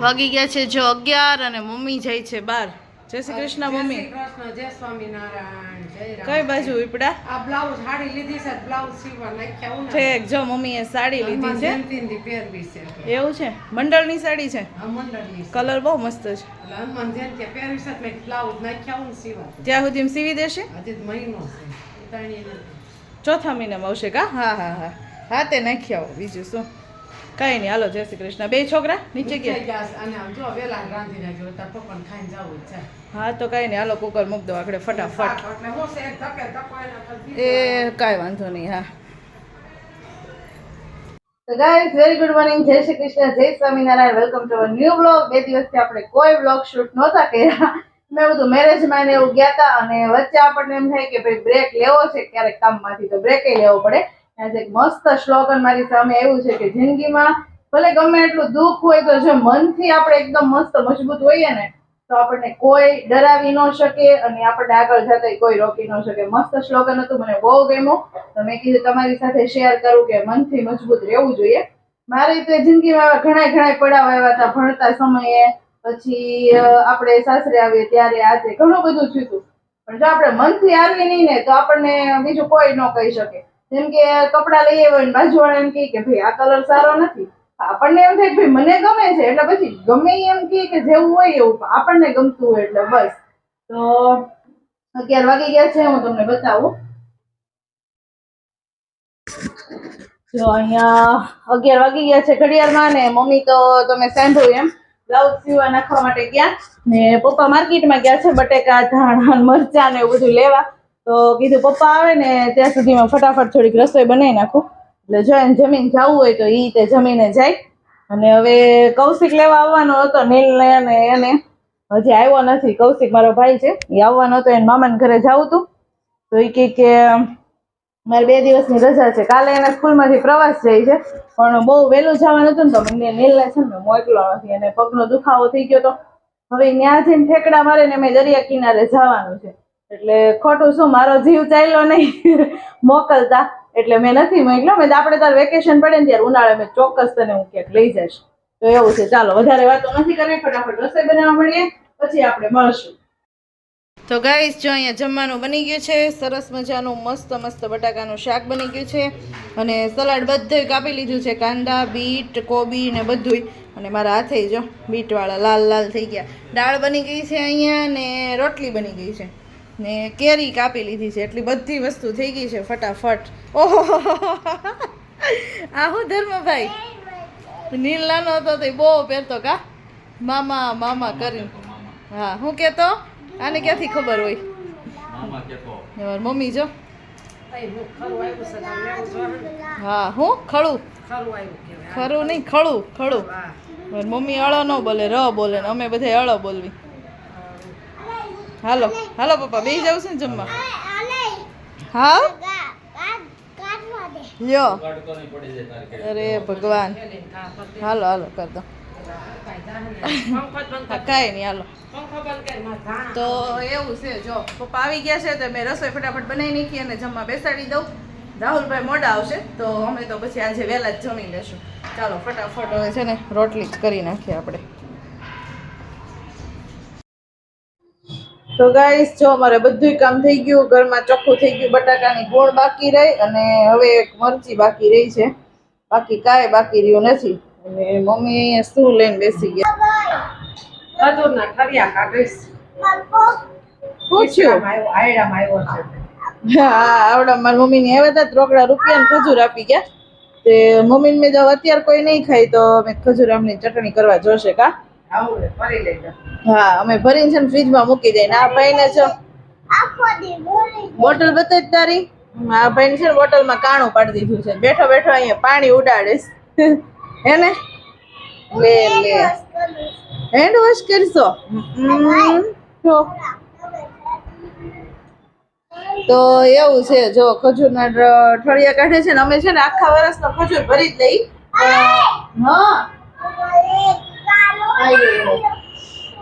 વાગી ગયા છે જો અગિયાર અને મમ્મી જાય છે બાર. જય શ્રી કૃષ્ણ મમ્મી. જય કૃષ્ણ જય સ્વામિનારાયણ કઈ બાજુ ઉપડા આ બ્લાઉઝ સાડી લીધી છે બ્લાઉઝ સીવા નાખ્યા ઠેક જો મમ્મીએ સાડી લીધી છે. જયંતીની પહેરવી છે એવું છે? મંડળની સાડી છે? મંડળની કલર બહુ મસ્ત છે. હનુમાન જયંતી પહેરવી છે એટલે બ્લાઉઝ નાખ્યા હું સીવા ત્યાં સુધી સીવી દેશે? હજી મહિનો છે ચોથા મહિનામાં આવશે કા? હા હા હા. હા તે નાખી આવો બીજું શું? કઈ નહીં. હાલો જય શ્રી કૃષ્ણ. બે છોકરા નીચે ગયા. હા તો કઈ નહીં. હાલો કુકર મૂક દો આખડે ફટાફટ. એ કાંઈ વાંધો નહીં હા. તો ગાઈઝ વેરી ગુડ મોર્નિંગ જય શ્રી કૃષ્ણ જય Swaminarayan. Welcome to our new blog બે દિવસથી આપણે કોઈ બ્લોગ શૂટ નહોતા કર્યા. મેં બધું મેરેજમાં ને એવું ગયા હતા અને વચ્ચે આપણને એમ થાય કે ભાઈ બ્રેક લેવો છે ક્યારેક કામમાંથી તો બ્રેક લેવો પડે. એક મસ્ત શ્લોગન મારી સામે એવું છે કે જિંદગીમાં ભલે ગમે એટલું દુઃખ હોય, તો જો મનથી આપણે એકદમ મસ્ત મજબૂત હોઈએ ને, તો આપણને કોઈ ડરાવી ન શકે અને આપણને આગળ જતા કોઈ રોકી ન શકે. મસ્ત શ્લોગન હતું, મને બહુ ગમ્યું. તો મેં કીધું તમારી સાથે શેર કરું કે મનથી મજબૂત રહેવું જોઈએ. મારી તો જિંદગીમાં ઘણા ઘણા પડાવ આવ્યા હતા ભણતા સમયે, પછી આપણે સાસરે આવીએ ત્યારે આજે ઘણું બધું થયું પણ જો આપણે મનથી આવીએ નહીં ને, તો આપણને બીજું કોઈ ન કહી શકે. જેમ કે કપડાં લઈ આવ્યો ને બાજુવાળા એમ કે ભાઈ, આ કલર સારો નથી. આપણને એમ થાય કે ભાઈ, મને ગમે છે. એટલે પછી ગમે એમ કે જેવું હોય એવું આપણને ગમતું હોય એટલે બસ. તો અગિયાર વાગી ગયા છે, હું તમને બતાવું. જો અહીંયા અગિયાર વાગી ગયા છે ઘડિયાળમાં ને મમ્મી તો તમે સાંભળ્યું એમ, બ્લાઉઝ સીવા નાખવા માટે ગયા ને પપ્પા માર્કેટમાં ગયા છે બટેકા, ધાણા, મરચા ને એવું બધું લેવા. તો કીધું, પપ્પા આવે ને, ત્યાં સુધીમાં ફટાફટ થોડીક રસોઈ બનાવી નાખું. એટલે જો એને જમીન જવું હોય તો ઈ તે જમીને જાય. અને હવે કૌશિક લેવા આવવાનો હતો, નીલને અને એને. હજી આવ્યો નથી, કૌશિક મારો ભાઈ છે. એ આવવાનો હતો, એને મામાને ઘરે જવું હતું. તો એ કહે કે, મારે બે દિવસની રજા છે. કાલે એના સ્કૂલમાંથી પ્રવાસ જાય છે. પણ બહુ વહેલું જવાનું હતું ને તો મને નીલને છે ને મોકલો નથી. અને પગનો દુખાવો થઈ ગયો તો હવે ત્યાં જઈને ઠેકડા મારે ને મેં દરિયા કિનારે જવાનું છે. એટલે ખોટું શું, મારો જીવ ચાલ્યો નહીં. મોકલતા. એટલે મેં નથી મોકલ્યો. મેં આપણે તાર વેકેશન પડે ને ત્યારે ઉનાળે મેં ચોક્કસ તને હું ક્યાંક લઈ જઈશ. તો એવું છે. ચાલો, વધારે વાતો નથી કરવી. ફટાફટ રસોઈ બનાવવા મળીએ. પછી આપણે મળશું. તો ગાઈસ જો અહીંયા જમવાનું બની ગયું છે. સરસ મજાનું, મસ્ત મસ્ત બટાકાનું શાક બની ગયું છે. અને સલાડ બધું કાપી લીધું છે. કાંદા, બીટ, કોબી ને બધુંય. અને મારા હાથે જો, બીટવાળા લાલ લાલ થઈ ગયા. દાળ બની ગઈ છે અહીંયા ને રોટલી બની ગઈ છે. ને કેરી કાપી લીધી છે. એટલી બધી વસ્તુ થઈ ગઈ છે ફટાફટ. ઓહો. આ હું ધર્મભાઈ? નીલ નાનો હતો તો બહુ પહેરતો કા? મામા મામા કરીને હા હું કહેતો આને ક્યાંથી ખબર હોય? મમ્મી જો. હું. હા ખળું ખરું? નહીં ખળું ખળું. મમ્મી અળ ન બોલે ર બોલે ને અમે બધા અળ બોલવી. હાલો હાલો પપ્પા બે જાવ છે ને જમવા. હા? લ્યો. અરે ભગવાન. હાલો હાલો કર દો. કાંઈ નહીં હાલો. તો એવું છે જો પપ્પા આવી ગયા છે તો મેં રસોઈ ફટાફટ બનાવી નાખી અને જમવા બેસાડી દઉં. રાહુલભાઈ મોડા આવશે તો અમે તો પછી આજે વહેલા જ જમી લેશું. ચાલો ફટાફટ હવે છે ને રોટલી જ કરી નાખીએ આપણે. તો ગાઈસ જો અમારે બધું કામ થઈ ગયું ઘરમાં ચોખ્ખું થઈ ગયું બટાકાની ગોળ બાકી રહી અને હવે એક મરચી બાકી રહી છે. બાકી કાંઈ બાકી રહ્યું નથી. અને મમ્મી અહીંયા શું લઈને બેસી ગયા? ની ખજૂર આપી ગયા. તે મમ્મી મેં જો અત્યારે કોઈ નહીં ખાય તો મેં ખજૂર આમની ચટણી કરવા જોશે કા. હા અમે ભરીને છે ને ફ્રીજમાં મૂકી દઈએ. ને આ ભાઈને જો બોટલ બતાવી તારી. આ ભાઈને છે ને બોટલમાં કાણું પાડી દીધું છે. બેઠો બેઠો અહીંયા પાણી ઉડાડીશ. હે ને? લે લે. હેન્ડ વોશ કરશો? હમ, જો. તો એવું છે જો ખજૂરના ઠળિયા કાઢે છે ને અમે છે ને આખા વર્ષનો ખજૂર ભરી જ લઈ. હા. આયો.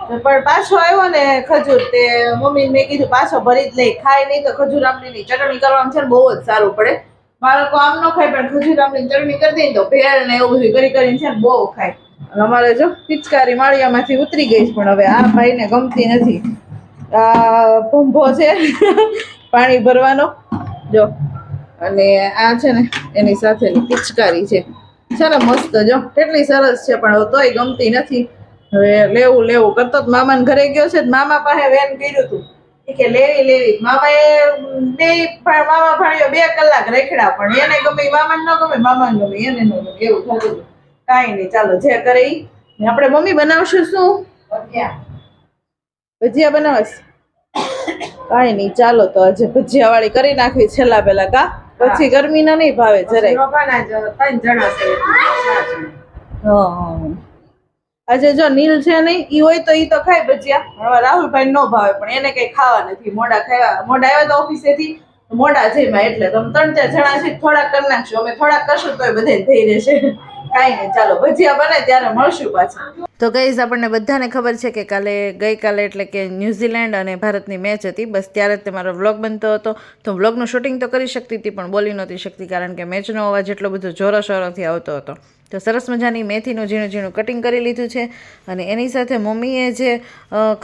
પણ પાછો આવ્યો ને ખજૂર, તે મમ્મી મેં કીધું પાછો ભરી જ લઈ, ખાય નહીં તો ખજૂર આમલીની ચટણી કરવાનું છે ને બહુ જ સારું પડે. બાળકો આમ ન ખાય, પણ ખજૂર આમની ચટણી કરી દઈએ ને તો ભેળ ને એવું બધું કરી કરીને છે ને બહુ ખાય. અમારે જો પિચકારી માળિયામાંથી ઉતરી ગઈ છે, પણ હવે આ ભાઈને ગમતી નથી. આ ભંભો છે, પાણી ભરવાનો. જો, અને આ છે ને એની સાથેની પિચકારી છે. છે ને મસ્ત જો, કેટલી સરસ છે, પણ હવે તોય ગમતી નથી. હવે લેવું લેવું. કરતો તો મામાને ઘરે ગયો છે મામા પાસે વેન કર્યું હતું. કે લેવી લેવી. મામાએ બે મામા ભાણ્યો બે કલાક રેખડા પણ એને ગમે મામાને ન ગમે મામાને ગમે એને ન ગમે. એવું થતું કાંઈ નહીં ચાલો જે કરે આપણે મમ્મી બનાવશું શું? ભજીયા. બનાવશ. કાંઈ નહીં ચાલો તો આજે ભજીયા વાળી કરી નાખવી છેલ્લા પેલા કા? પછી ગરમી ના નહીં ભાવે જરાય. હં. આજે જો નીલ છે નહીં, ઈ હોય તો ઈ તો ખાય ભજીયા. હવે રાહુલભાઈ નો ભાવે, પણ એને કઈ ખાવા નથી. મોડા ખાવા મોડા આવ્યા તો ઓફિસેથી મોડા જઈમાં એટલે તમે ત્રણ ચાર જણા છે થોડાક કરી નાખશું. અમે થોડાક કરશું તોય બધે થઈ રહેશે કાંઈ નહીં, ચાલો, ભજીયા બને ત્યારે મળશું પાછા. તો ગઈઝ આપણને બધાને ખબર છે કે કાલે, ગઈકાલે એટલે કે ન્યૂઝીલેન્ડ અને ભારતની મેચ હતી. બસ ત્યારે જ તે મારો વ્લોગ બનતો હતો. તો વ્લોગનું શૂટિંગ તો કરી શકતી હતી, પણ બોલી નહોતી શકતી કારણ કે મેચનો અવાજ એટલો બધો જોરો શોરોથી આવતો હતો. તો સરસ મજાની મેથીનું ઝીણું ઝીણું કટિંગ કરી લીધું છે અને એની સાથે મમ્મીએ જે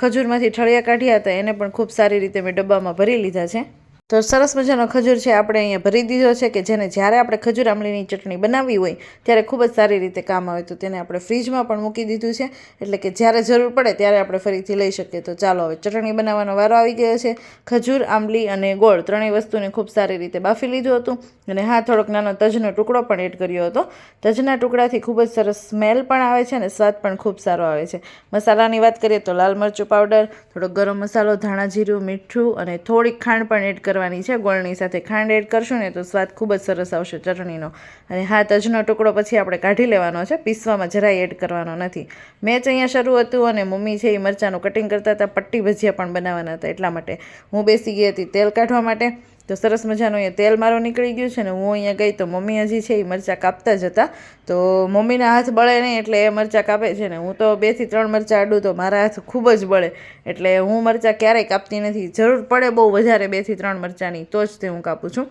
ખજૂરમાંથી ઠળિયા કાઢ્યા હતા, એને પણ ખૂબ સારી રીતે મેં ડબ્બામાં ભરી લીધા છે. તો સરસ મજાનો ખજૂર છે, આપણે અહીંયા ભરી દીધો છે કે જેને જ્યારે આપણે ખજૂર આમલીની ચટણી બનાવવી હોય, ત્યારે ખૂબ જ સારી રીતે કામ આવે. તો તેને આપણે ફ્રીજમાં પણ મૂકી દીધું છે, એટલે કે જ્યારે જરૂર પડે ત્યારે આપણે ફરીથી લઈ શકીએ. તો ચાલો, હવે ચટણી બનાવવાનો વારો આવી ગયો છે. ખજૂર આંબલી અને ગોળ ત્રણેય વસ્તુને ખૂબ સારી રીતે બાફી લીધું હતું અને હા, થોડોક નાનો તજનો ટુકડો પણ એડ કર્યો હતો. તજના ટુકડાથી ખૂબ જ સરસ સ્મેલ પણ આવે છે અને સ્વાદ પણ ખૂબ સારો આવે છે. મસાલાની વાત કરીએ તો લાલ મરચું પાવડર, થોડોક ગરમ મસાલો, ધાણા જીરું, મીઠું અને થોડીક ખાંડ પણ એડ કરવાની છે, ગોળની સાથે ખાંડ એડ કરશું ને તો સ્વાદ ખૂબ જ સરસ આવશે ચટણીનો. અને હા તજનો ટુકડો પછી આપણે કાઢી લેવાનો છે, પીસવામાં જરાય એડ કરવાનો નથી. મેચ અહીંયા શરૂ હતું અને મમ્મી છે એ મરચાંનું કટિંગ કરતા હતા, પટ્ટી ભજીયા પણ બનાવવાના હતા એટલા માટે. હું બેસી ગઈ હતી તેલ કાઢવા માટે. તો સરસ મજાનું અહીંયા તેલ મારો નીકળી ગયું છે ને હું અહીંયા ગઈ તો મમ્મી હજી છે એ મરચાં કાપતા જ હતા. તો મમ્મીના હાથ બળે નહીં એટલે એ મરચાં કાપે છે ને હું તો બેથી ત્રણ મરચાં આડું તો મારા હાથ ખૂબ જ બળે. એટલે હું મરચાં ક્યારેય કાપતી નથી. જરૂર પડે બહુ વધારે બેથી ત્રણ મરચાંની, તો જ તે હું કાપું છું.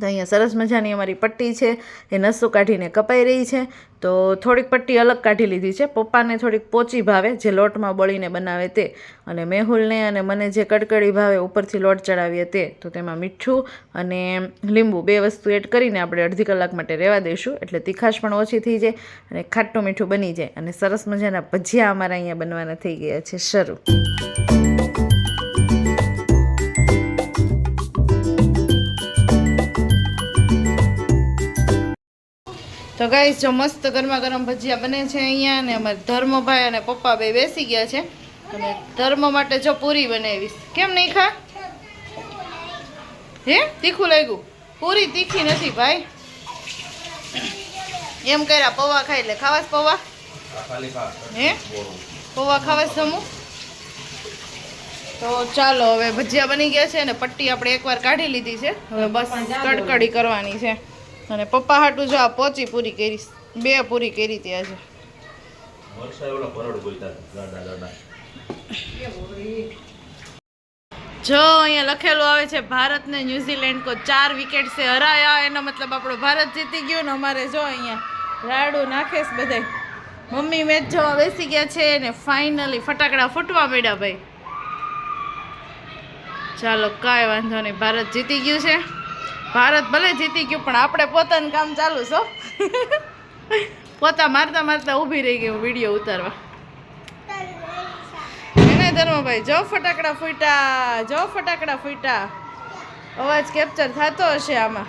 તો અહીંયા સરસ મજાની અમારી પટ્ટી છે, એ નસો કાઢીને કપાઈ રહી છે. તો થોડીક પટ્ટી અલગ કાઢી લીધી છે. પપ્પાને થોડીક પોચી ભાવે, જે લોટમાં બળીને બનાવે તે. અને મેહુલને અને મને જે કડકડી ભાવે ઉપરથી લોટ ચડાવીએ તે. તો તેમાં મીઠું અને લીંબુ બે વસ્તુ એડ કરીને આપણે અડધી કલાક માટે રહેવા દઈશું. એટલે તીખાશ પણ ઓછી થઈ જાય અને ખાટું મીઠું બની જાય. અને સરસ મજાના ભજીયા અમારા અહીંયા બનવાના થઈ ગયા છે. શરૂ. તો ગાઈસ જો મસ્ત ગરમા ગરમ ભજીયા બને છે અહીંયા ને અમારે ધર્મભાઈ અને પપ્પા બે બેસી ગયા છે. અને ધર્મ માટે જો પૂરી બનાવીશ. કેમ નહીં ખા? હે? તીખું લાગ્યું? પૂરી તીખી નથી ભાઈ. એમ કર્યા પૌવા ખાઈ એટલે ખાવાસ પૌવા? હે? પૌવા ખાવાસ જમું? તો ચાલો, હવે ભજીયા બની ગયા છે અને પટ્ટી આપણે એકવાર કાઢી લીધી છે. હવે બસ કડકડી કરવાની છે. અને પપ્પા હાટું જો આ પોચી પૂરી કરી બે પૂરી કરી હતી આજે. જો અહીંયા લખેલું આવે છે ભારત ને ન્યુઝીલેન્ડ કો ચાર વિકેટ છે હરાયા. એનો મતલબ આપણો ભારત જીતી ગયો ને અમારે જો અહીંયા રાડુ નાખેશ બધા મમ્મી મેચ જોવા બેસી ગયા છે ને ફાઇનલી ફટાકડા ફૂટવા મળ્યા ભાઈ. ચાલો કાંઈ વાંધો નહીં ભારત જીતી ગયું છે. ભારત ભલે જીતી ગયું, પણ આપણે પોતાનું કામ ચાલુ છો પોતા મારતા મારતા ઊભી રહી ગઈ વીડિયો ઉતારવા. એને ધર્મભાઈ, જો ફટાકડા ફૂટા જો ફટાકડા ફૂટા અવાજ કેપ્ચર થતો હશે આમાં.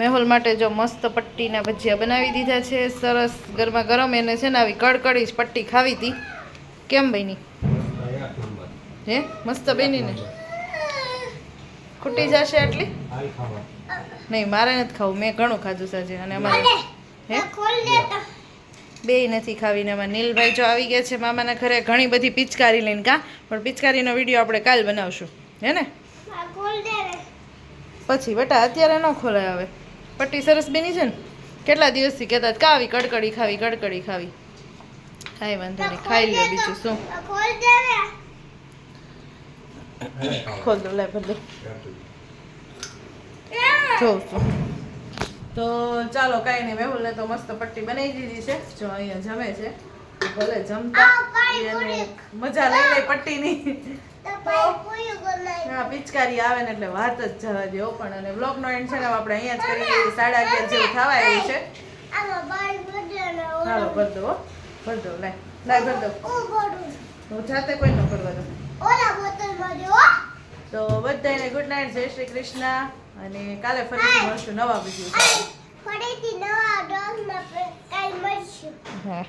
મેહુલ માટે જો મસ્ત પટ્ટીના ભજીયા બનાવી દીધા છે, સરસ ગરમા ગરમ એને છે ને આવી કડકડી જ પટ્ટી ખાવી હતી. કેમ બની? હે? મસ્ત બની ને? ખૂટી જશે આટલી? નહીં મારે નથી ખાવું. મેં ઘણું ખાધું સાજે અને અમારે હે? બે નથી ખાવીને એમાં નીલભાઈ જો આવી ગયા છે મામાના ઘરે ઘણી બધી પિચકારી લઈને કા? પણ પિચકારીનો વીડિયો આપણે કાલ બનાવશું. હે ને? પછી બેટા અત્યારે ન ખોલાય હવે. પટ્ટી સરસ બની છે ને? કેટલા દિવસથી કહેતા કા કાવી કડકડી ખાવી કડકડી ખાવી. કાંઈ વાંધો નહીં. ખાઈ લે બીજું શું? ખોલ દો લે ભલે જોઉં છું. તો ચાલો કાંઈ નહીં મેહુલને તો મસ્ત પટ્ટી બનાવી દીધી છે. જો અહીંયા જમે છે. ભલે જમતા એને મજા લઈ લે પટ્ટીની. હા પિચકારી આવે ને એટલે વાત જ જવા દો પણ અને બ્લોગનો એન્ડ છે ને આપણે અહીંયા જ કરી દઈએ. સાડા અગિયાર જેવું થવા આવ્યું છે ચાલો કરી દો હો. ભર દો લાય. લાય ભર દો હું જાતે કોઈ ન કરવા દો તો બધાને ગુડ નાઇટ જય શ્રી કૃષ્ણ. અને કાલે ફરીથી મળશું નવા વીડિયો ફરીથી નવા ડોગમાં કાલે મળશું. હા.